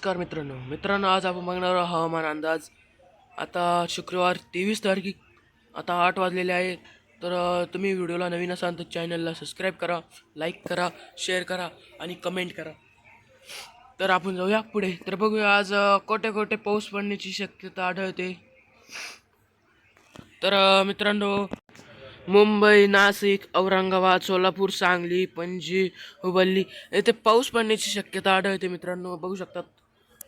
नमस्कार मित्रांनो. मित्रांनो आज आपण बघणार आहोत हवामान अंदाज. आता शुक्रवार तेवीस तारखे आता आठ वाजलेले आहे. तर तुम्ही व्हिडिओला नवीन असाल तर चॅनलला सबस्क्राईब करा लाईक करा शेअर करा आणि कमेंट करा. तर आपण जाऊया पुढे. तर बघूया आज कोठे कोठे पाऊस पडण्याची शक्यता आढळते. तर मित्रांनो मुंबई नाशिक औरंगाबाद सोलापूर सांगली पणजी हुबल्ली येथे पाऊस पडण्याची शक्यता आढळते मित्रांनो. बघू शकतात.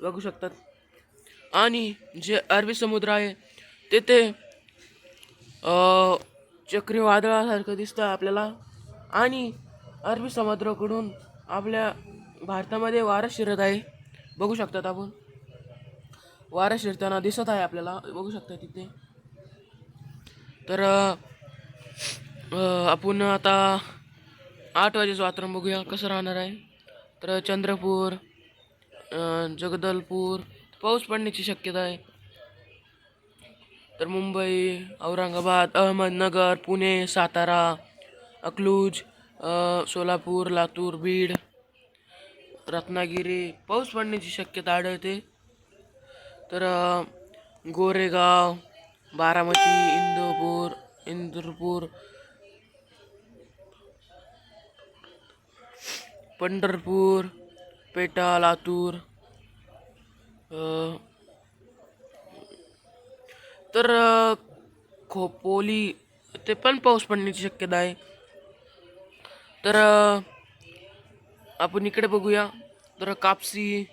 बघू शकतात. आणि जे अरबी समुद्र आहे तेथे चक्रीवादळासारखं दिसतं आपल्याला. आणि अरबी समुद्राकडून आपल्या भारतामध्ये वारं शिरत आहे. बघू शकतात आपण. वारं शिरताना दिसत आहे आपल्याला. बघू शकता तिथे. तर आपण आता आठ वाजेचं वातावरण बघूया. कसं राहणार आहे? तर चंद्रपूर जगदलपूर. पाऊस पडण्याची शक्यता आहे. तर मुंबई औरंगाबाद अहमदनगर पुणे सातारा अकलूज सोलापूर लातूर बीड रत्नागिरी. पाऊस पडण्याची शक्यता आढळते. तर गोरेगाव बारामती इंदोपूर इंदूरपूर पंढरपूर पेटा लातूर तर खोपोली ते पण पाऊस पडण्याची शक्यता आहे. तर आपण इकडे बघूया. तर कापसी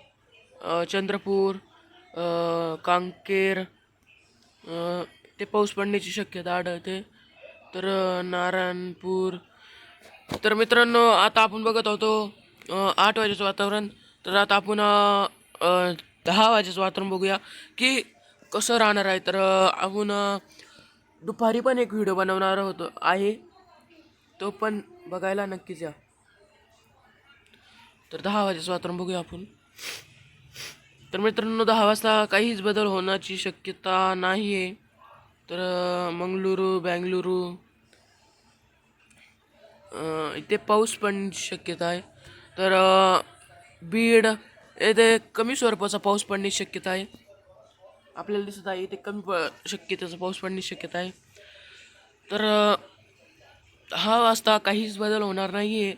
चंद्रपूर कांकेर ते पाऊस पडण्याची शक्यता आढळते. तर नारायणपूर. तर मित्रांनो आता आपण बघत होतो आठ वाजेचं वातावरण. तर आता आपण दहा वाजेचं वातावरण बघूया. की कसं राहणार आहे? तर आपण दुपारी पण एक व्हिडिओ बनवणार होतो आहे. तो पण बघायला नक्कीच या. तर दहा वाजेचं वातावरण बघूया आपण. तर मित्रांनो दहा वाजता काहीच बदल होण्याची शक्यता नाही आहे तर मंगळुरू बँगलुरू इथे पाऊस पण शक्यता आहे. तर बीड येथे कमी स्वरूपाचा पाऊस पडण्याची शक्यता आहे. आपल्याला दिसत आहे इथे कमी प शक्यतेचा पाऊस पडण्याची शक्यता आहे. तर हा वाजता काहीच बदल होणार नाही आहे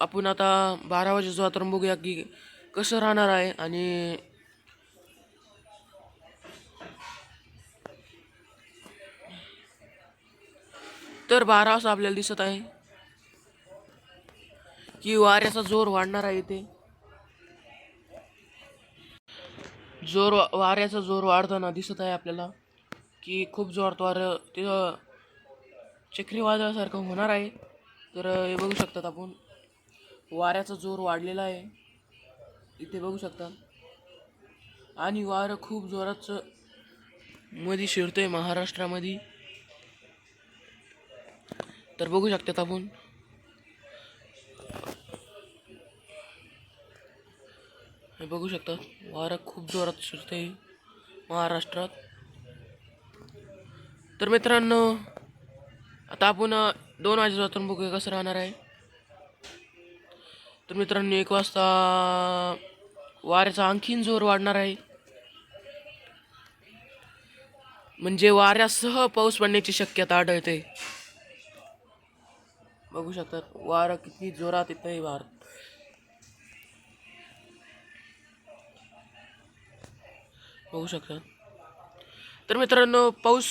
आपण आता बारा वाजेचं वातावरण बघूया की कसं राहणार आहे आणि तर बारा वाजता आपल्याला दिसत आहे की वाऱ्याचा जोर वाढणार आहे इथे. जोर वाऱ्याचा जोर वाढताना दिसत आहे आपल्याला की खूप जोरात वारं तिथं चक्रीवादळासारखं होणार आहे. तर हे बघू शकतात आपण. वाऱ्याचा जोर वाढलेला आहे. इथे बघू शकतात. आणि वारं खूप जोराचं मध्ये शिरतोय महाराष्ट्रामध्ये. तर बघू शकतात आपण. हे बघू शकता वारं खूप जोरात शिरते महाराष्ट्रात. तर मित्रांनो आता आपण दोन वाजेचं बघूया कसं राहणार आहे. तर मित्रांनो एक वाजता वाऱ्याचा आणखीन जोर वाढणार आहे. म्हणजे वाऱ्यासह पाऊस पडण्याची शक्यता आढळते. बघू शकतात वारं किती जोरात येत आहे वार बघू शकता. तर मित्रांनो पाऊस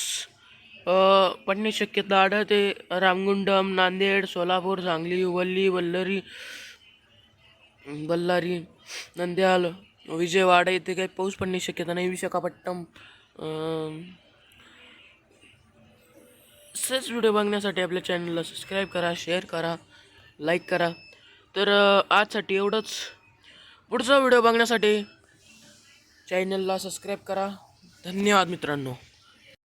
पडण्याची शक्यता आढळते. रामगुंडम नांदेड सोलापूर सांगली वल्ली वल्लरी बल्लारी नंद्याल विजयवाडा येथे काही पाऊस पडण्याची शक्यता नाही. विशाखापट्टणम असेच व्हिडिओ बघण्यासाठी आपल्या चॅनलला सबस्क्राईब करा शेअर करा लाईक करा. तर आजसाठी एवढंच. पुढचा व्हिडिओ बघण्यासाठी चॅनलला सबस्क्राईब करा. धन्यवाद मित्रांनो.